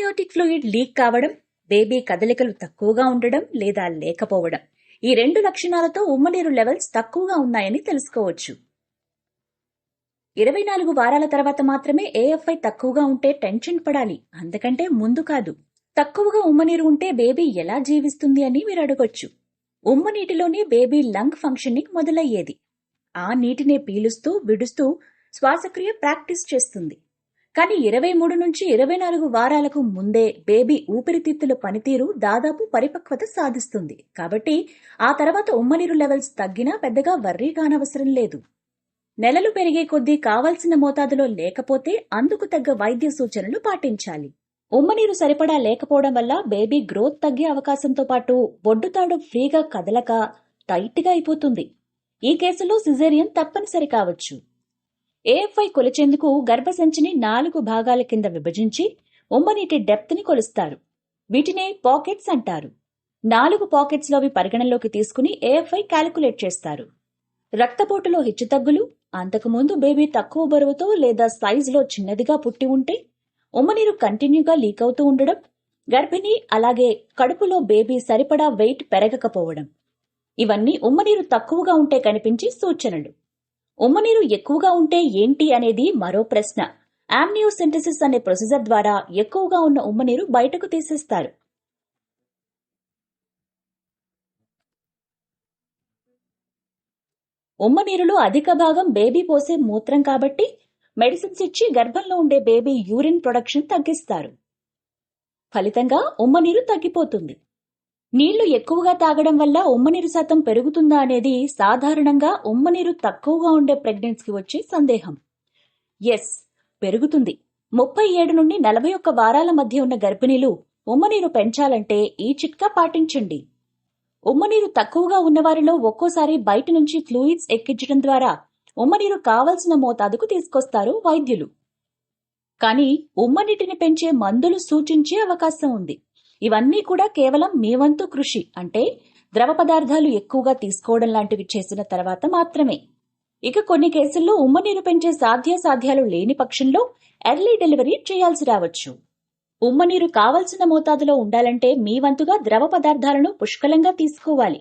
Amniotic fluid leak కావడం baby కదలికలు తక్కువగా ఉండడం లేదా లేకపోవడం. ఈ రెండు లక్షణాలతో ఉమ్మనీరు లెవెల్స్ తక్కువగా ఉన్నాయని తెలుసుకోవచ్చు. ఇరవై నాలుగు వారాల తర్వాత మాత్రమే ఏఎఫ్ఐ తక్కువగా ఉంటే టెన్షన్ పడాలి. అందుకంటే ముందు కాదు. తక్కువగా ఉమ్మనీరు ఉంటే బేబీ ఎలా జీవిస్తుంది అని మీరు అడగొచ్చు. ఉమ్మనీటిలోనే బేబీ లంగ్ ఫంక్షనింగ్ మొదలయ్యేది. ఆ నీటినే పీలుస్తూ విడుస్తూ శ్వాసక్రియ ప్రాక్టీస్ చేస్తుంది. కానీ ఇరవై మూడు నుంచి ఇరవై నాలుగు వారాలకు ముందే బేబీ ఊపిరితిత్తుల పనితీరు దాదాపు పరిపక్వత సాధిస్తుంది. కాబట్టి ఆ తర్వాత ఉమ్మనీరు లెవెల్స్ తగ్గినా పెద్దగా వర్రీ కానవసరం లేదు. నెలలు పెరిగే కొద్దీ కావలసిన మోతాదులో లేకపోతే అందుకు తగ్గ వైద్య సూచనలు పాటించాలి. ఉమ్మనీరు సరిపడా లేకపోవడం వల్ల బేబీ గ్రోత్ తగ్గే అవకాశంతో పాటు బొడ్డుతాడు ఫ్రీగా కదలక టైట్గా అయిపోతుంది. ఈ కేసులో సిజేరియన్ తప్పనిసరి కావచ్చు. ఏఎఫ్ఐ కొలిచేందుకు గర్భసంచిని నాలుగు భాగాల కింద విభజించి ఉమ్మనీటి డెప్త్ని కొలుస్తారు. వీటినే పాకెట్స్ అంటారు. నాలుగు పాకెట్స్లోవి పరిగణనలోకి తీసుకుని ఏఎఫ్ఐ క్యాలిక్యులేట్ చేస్తారు. రక్తపోటులో హెచ్చుతగ్గులు అంతకుముందు బేబీ తక్కువ బరువుతో లేదా సైజులో చిన్నదిగా పుట్టి ఉంటే ఉమ్మనీరు కంటిన్యూగా లీక్ అవుతూ ఉండడం గర్భిణి అలాగే కడుపులో బేబీ సరిపడా వెయిట్ పెరగకపోవడం. ఇవన్నీ ఉమ్మనీరు తక్కువగా ఉంటే కనిపించే సూచనలు. ఉమ్మనీరు ఎక్కువగా ఉంటే ఏంటి అనేది మరో ప్రశ్న. ఆమ్నియోసెంటసిస్ అనే ప్రొసీజర్ ద్వారా ఎక్కువగా ఉన్న ఉమ్మనీరు బయటకు తీసేస్తారు. ఉమ్మనీరులో అధిక భాగం బేబీ పోసే మూత్రం కాబట్టి మెడిసిన్స్ ఇచ్చి గర్భంలో ఉండే బేబీ యూరిన్ ప్రొడక్షన్ తగ్గిస్తారు. ఫలితంగా ఉమ్మనీరు తగ్గిపోతుంది. నీళ్ళు ఎక్కువగా తాగడం వల్ల ఉమ్మనీరు శాతం పెరుగుతుందా అనేది సాధారణంగా ఉమ్మనీరు తక్కువగా ఉండే ప్రెగ్నెన్సీకి వచ్చే సందేహం. ఎస్ పెరుగుతుంది. ముప్పై ఏడు నుండి నలభై ఒక్క వారాల మధ్య ఉన్న గర్భిణీలు ఉమ్మనీరు పెంచాలంటే ఈ చిట్కా పాటించండి. ఉమ్మనీరు తక్కువగా ఉన్నవారిలో ఒక్కోసారి బయట నుంచి ఫ్లూయిడ్స్ ఎక్కించడం ద్వారా ఉమ్మనీరు కావలసిన మోతాదుకు తీసుకొస్తారు వైద్యులు. కానీ ఉమ్మనీటిని పెంచే మందులు సూచించే అవకాశం ఉంది. ఇవన్నీ కూడా కేవలం మీ వంతు కృషి. అంటే ద్రవ పదార్థాలు ఎక్కువగా తీసుకోవడం లాంటివి చేసిన తర్వాత మాత్రమే. ఇక కొన్ని కేసుల్లో ఉమ్మనీరు పెంచే సాధ్యాసాధ్యాలు లేని పక్షంలో ఎర్లీ డెలివరీ చేయాల్సి రావచ్చు. ఉమ్మనీరు కావలసిన మోతాదులో ఉండాలంటే మీ వంతుగా ద్రవ పదార్థాలను పుష్కలంగా తీసుకోవాలి.